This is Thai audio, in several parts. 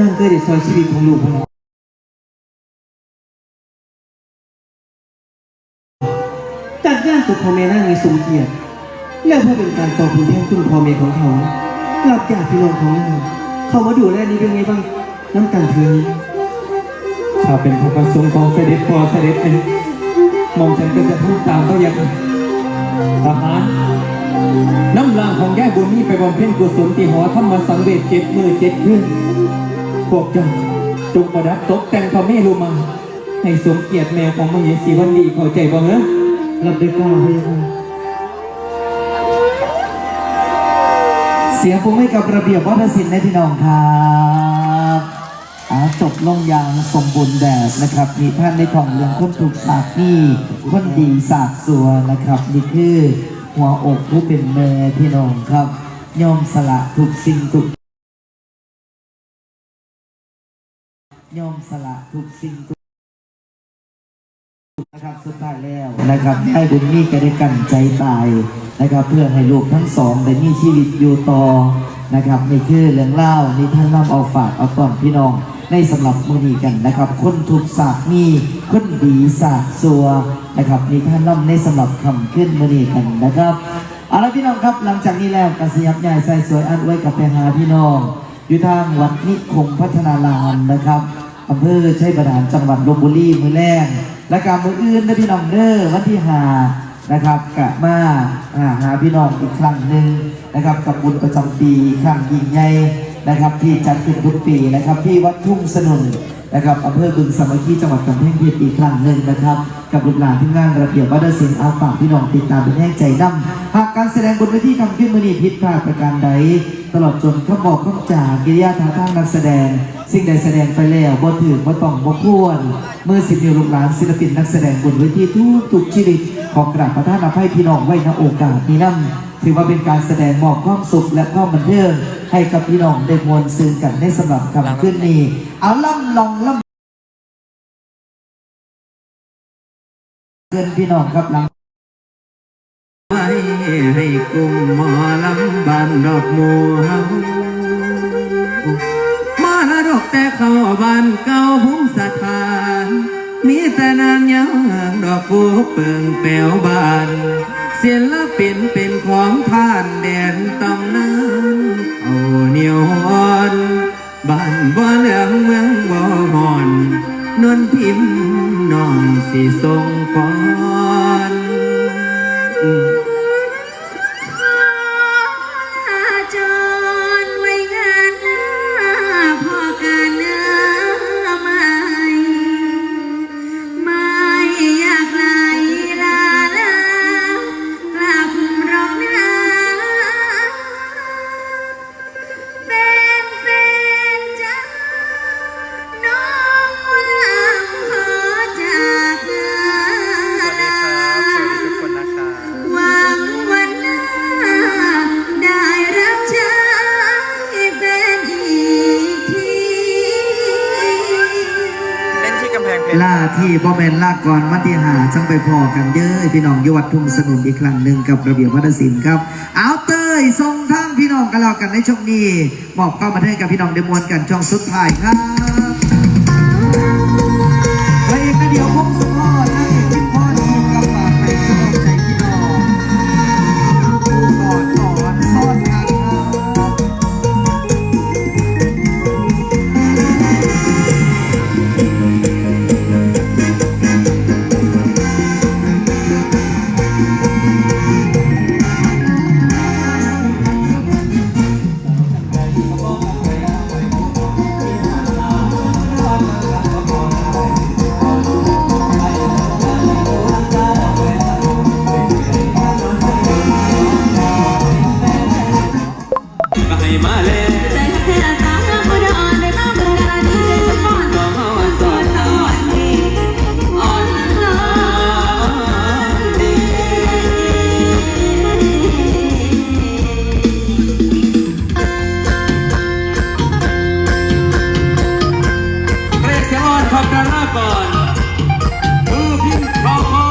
นั่งเคยได้ซอยชีวิตของลูกของจัดงานศพพ่อแม่นั่งในสมเกียรติและเพื่อเป็นการตอบคุณแทนคุณพ่อแม่ของเขาหลับจากพี่น้องของเราเขามาดูแลนี้เป็นไงบ้างน้ำตาเธอถ้าเป็นพระประสงค์ของเสด็จพ่อเสด็จเองมองฉันก็จะพูดตามก็ยังทหารน้ำลางของแย่บุญนี้ไปบำเพ็ญกุศลที่หอธรรมสังเวชเจ็ดมือเจ็ดคืน พวกเจ้าจงประดับตกแต่งพระเมรุมา ให้สมเกียรติแม่ของมเหสีวันดีเข้าใจบ้างเหรอรับได้กล้าไหมครับเสียงผมให้กับระเบียบวัฒนศิลป์ในพี่น้องครับอาจบลงอย่างสมบูรณ์แบบนะครับ มีท่านในของเรื่องคนถูกสากนี่คนดีสากสัวนะครับ นี่คือหัวอกผู้เป็นแม่พี่น้องครับยอมสละทุกสิ่งทุก ยอมสละทุกสิ่งทุกนะครับสุดท้ายแล้วนะครับให้บุญมีก็ได้กันใจตายนะครับ เพื่อให้ลูกทั้งสองได้มีชีวิตอยู่ต่อนะครับนี่คือเรื่องเล่านี่ท่านนำเอาฝากเอาตอนพี่น้องในสำหรับมือนี้กันนะครับ คนถูกสากมีคนดีสากสัวนะครับนี่ท่านนำในสำหรับคำขึ้นมือนี้กันนะครับเอาละพี่น้องครับหลังจากนี้แล้วกสิยับใหญ่ใส่สวยอันไว้กับไปหาพี่น้อง อยู่ทางวัดนิคมพัฒนารามนะครับ อำเภอชัยบาดาลจังหวัดลบบุรีมือแรกและการมืออื่นนะพี่น้องเด้อวันที่หานะครับกะมาอ่าหาพี่น้องอีกครั้งหนึ่งนะครับกับบุญประจำปีครั้งยิ่งใหญ่นะครับที่จัดขึ้นทุกปีนะครับที่วัดทุ่งสนุนนะครับอำเภอบึงสามัคคีจังหวัดกำแพงเพชรอีกครั้งหนึ่งนะครับ กับลูกหลานที่งานระเบียบวัฒนศิลป์อาฝากพี่น้องติดตามเป็นแห้งใจดำหากการแสดงบนเวทีคำขึ้นมือนีผิดพลาดประการใด ตลอดจนเขาบอกข้าจากกิริยาท่าทางนักแสดง สิ่งใดแสดงไปแล้วบ่ถือบ่ต้องบ่ควรเมื่อสิบนิ้วลูกหลานศิลปินนักแสดงบนเวทีทุกทุกชีวิตของกราบประทานอภัยพี่น้องไว้ณโอกาสนี้นั่นถือว่าเป็นการแสดงมอบความสุขและความบันเทิงให้กับพี่น้องได้มวลซึงกันในสำหรับคำขึ้นนี้เอาล่ำลองล่ำเกินพี่น้องครับหลัง ให้กลุ่มหมอลำบานดอกมัวมาละดอกแต่เข้าบ้านเก่าพุ่งสถาน มีแต่นานยังดอกบัวเปิงแปวบานเสียละเป็นเป็นของท่านแดนตำนานเอาเหนียวอ่อนบ้านบ่เหลืองเมืองบ่หอนนวลพิมพ์น้องสิทรงก่อ ที่พ่อแม่นลากก่อนวันที่หาจังไปพอกันเยอะพี่น้องยวัดทุ่งสนุนอีกครั้งหนึ่งกับระเบียบวัฒนศิลป์ครับ เอาเตยทรงทั้งพี่น้องกันแล้วกันในช่วงนี้มอบเข้ามาให้กับพี่น้องเดมวนกันช่องสุดท้ายครับ ก่อนมือพิมพ์พร้อมพอ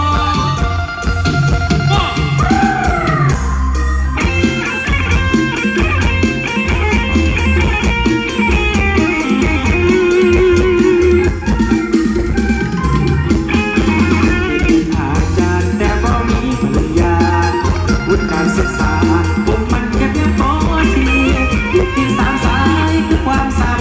ศึกษาผมมันแค่เพียงพอเสียอยู่ที่สามสายคือความสาม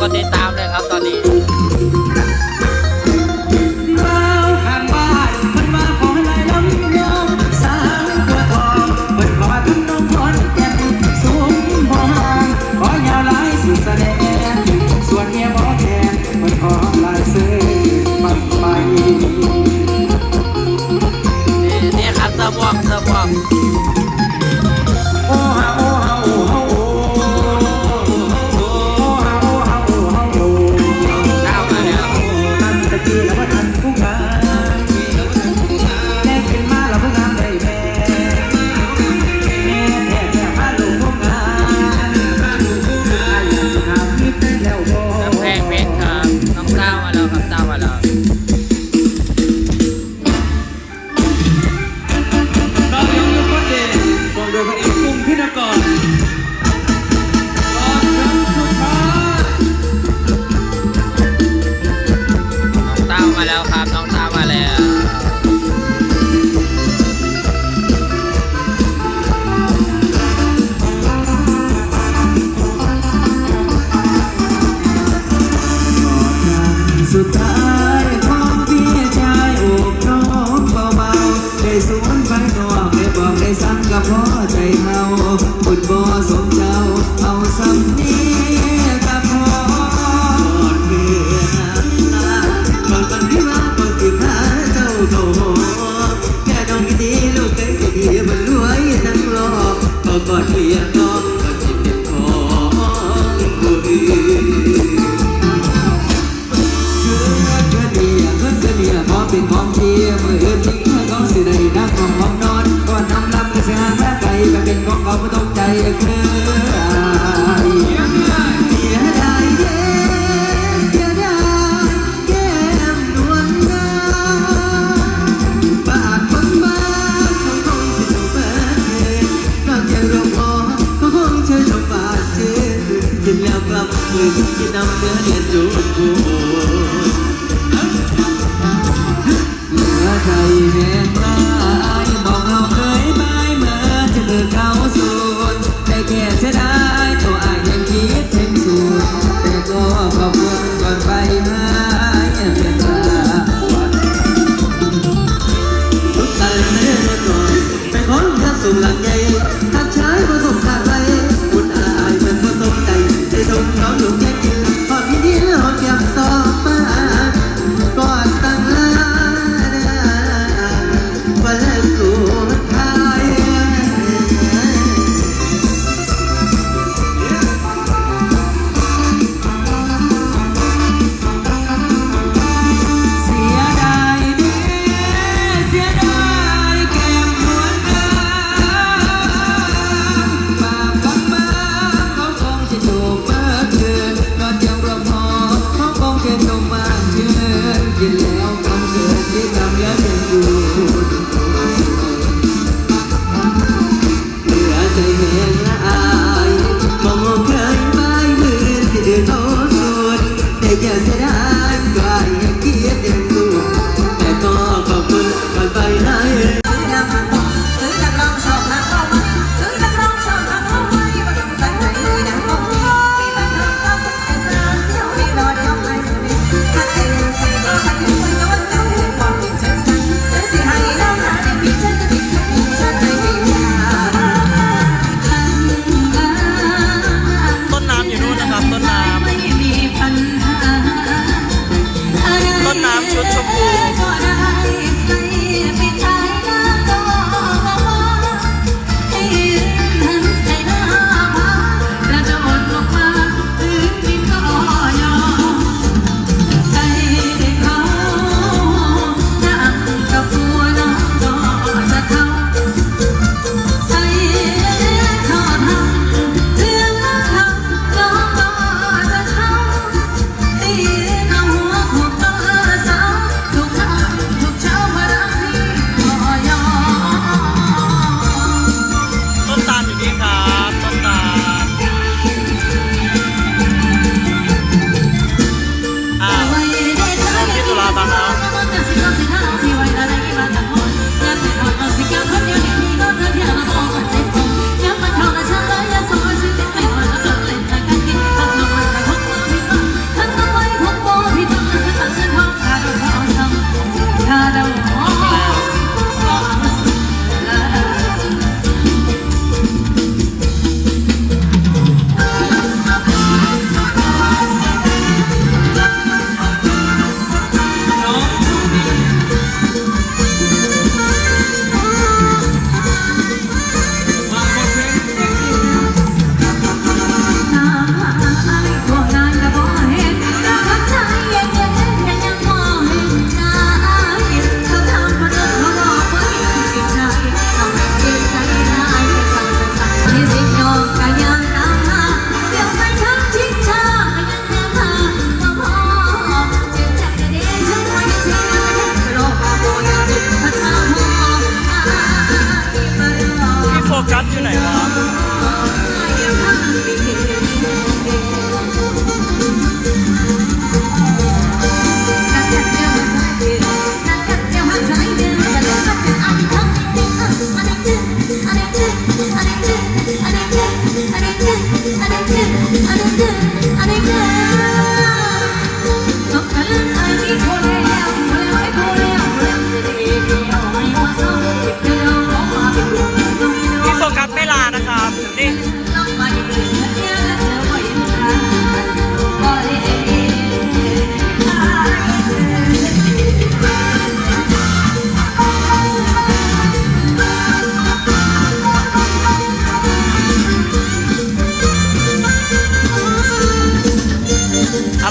ก็ติดตามเลยครับตอนนี้นี่ครับสะบวกสะบวก ഉദ്വാസം มันเป็นงอกเอาไม่ต้องใจเคยเสียดายเย้เสียดแก้มนวลนาบาดบางบาดเขาคงจะต้องเปิดเผยนกจากเราพอเขาคงจะต้อบาดเจ็บกินแล้วกลับมือกินน้ำเนื้อเดือดจู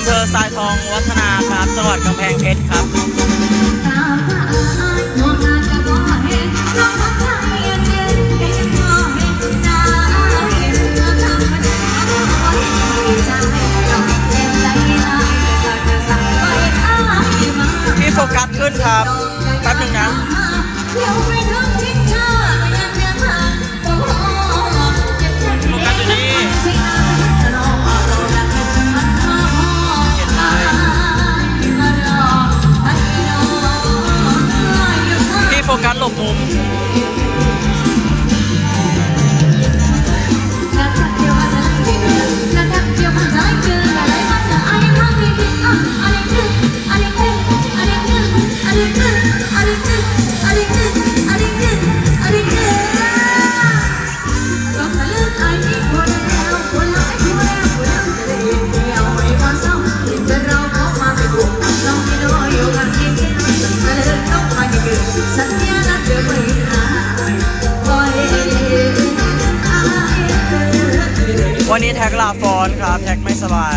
เภอทรายทองวัฒนาครับ จังหวัดกำแพงเพชรครับพี่โฟกัสขึ้นครับแป๊บนึงนะ สบาย